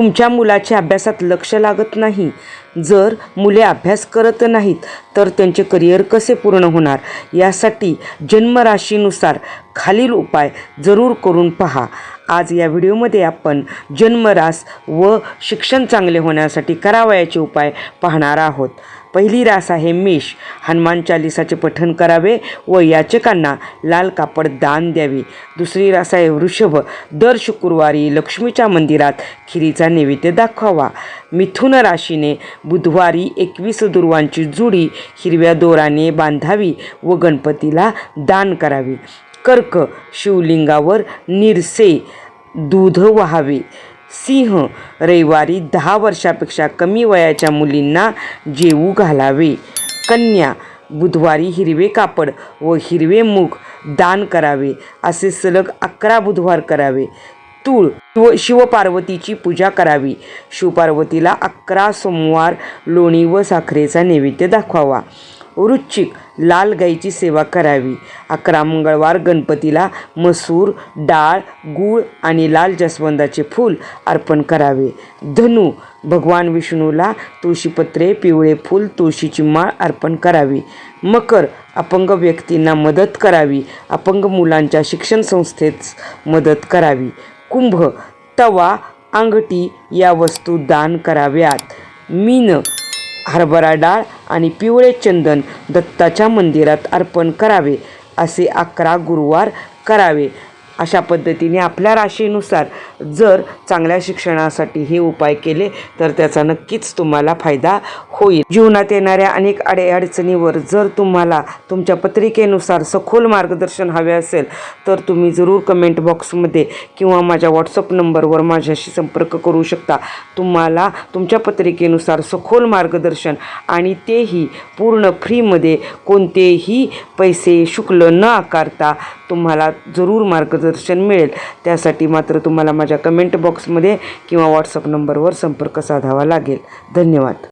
तुमच्या मुलाच्या अभ्यासात लक्ष लागत नाही. जर मुले अभ्यास करत नाहीत तर त्यांचे करिअर कसे पूर्ण होणार? यासाठी जन्मराशीनुसार खालील उपाय जरूर करून पहा. आज या व्हिडिओमध्ये आपण जन्मरास व शिक्षण चांगले होण्यासाठी करावयाचे उपाय पाहणार आहोत. पहिली रास आहे मेष. हनुमान चालिसाचे पठण करावे व याचकांना लाल कापड दान द्यावी. दुसरी रास आहे वृषभ. दर शुक्रवारी लक्ष्मीच्या मंदिरात खिरीचा नैवेद्य दाखवावा. मिथुन राशीने बुधवारी एकवीस दुर्वांची जुडी हिरव्या दोराने बांधावी व गणपतीला दान करावी. कर्क शिवलिंगावर निरसे दूध व्हावे. सिंह रविवारी दहा वर्षापेक्षा कमी वयाच्या मुलींना जेवू घालावे. कन्या बुधवारी हिरवे कापड व हिरवे मूग दान करावे असे सलग अकरा बुधवार करावे. तूळ शिव शिवपार्वतीची पूजा करावी. शिवपार्वतीला अकरा सोमवार लोणी व साखरेचा नैवेद्य दाखवावा. वृश्चिक लाल गाईची सेवा करावी. अकरा मंगळवार गणपतीला मसूर डाळ गूळ आणि लाल जसवंदाचे फूल अर्पण करावे. धनु भगवान विष्णूला तुळशीपत्रे पिवळे फूल तुळशीची माळ अर्पण करावी. मकर अपंग व्यक्तींना मदत करावी. अपंग मुलांच्या शिक्षण संस्थेत मदत करावी. कुंभ तवा अंगठी या वस्तू दान कराव्यात. मीन हरभरा डाळ आणि पिवळे चंदन दत्ताच्या मंदिरात अर्पण करावे असे अकरा गुरुवार करावे. अशा पद्धतीने आपल्या राशीनुसार जर चांगल्या शिक्षणासाठी हे उपाय केले तर त्याचा नक्कीच तुम्हाला फायदा होईल. जीवनात येणाऱ्या अनेक अडीअडचणीवर जर तुम्हाला तुमच्या पत्रिकेनुसार सखोल मार्गदर्शन हवे असेल तर तुम्ही जरूर कमेंट बॉक्समध्ये किंवा माझ्या व्हॉट्सअप नंबरवर माझ्याशी संपर्क करू शकता. तुम्हाला तुमच्या पत्रिकेनुसार सखोल मार्गदर्शन आणि तेही पूर्ण फ्रीमध्ये कोणतेही पैसे शुल्क न आकारता तुम्हाला जरूर मार्गदर्शन मिळेल. त्यासाठी मात्र तुम्हाला माझ्या माझ्या कमेंट बॉक्समध्ये किंवा व्हॉट्सअप नंबरवर संपर्क साधावा लागेल. धन्यवाद.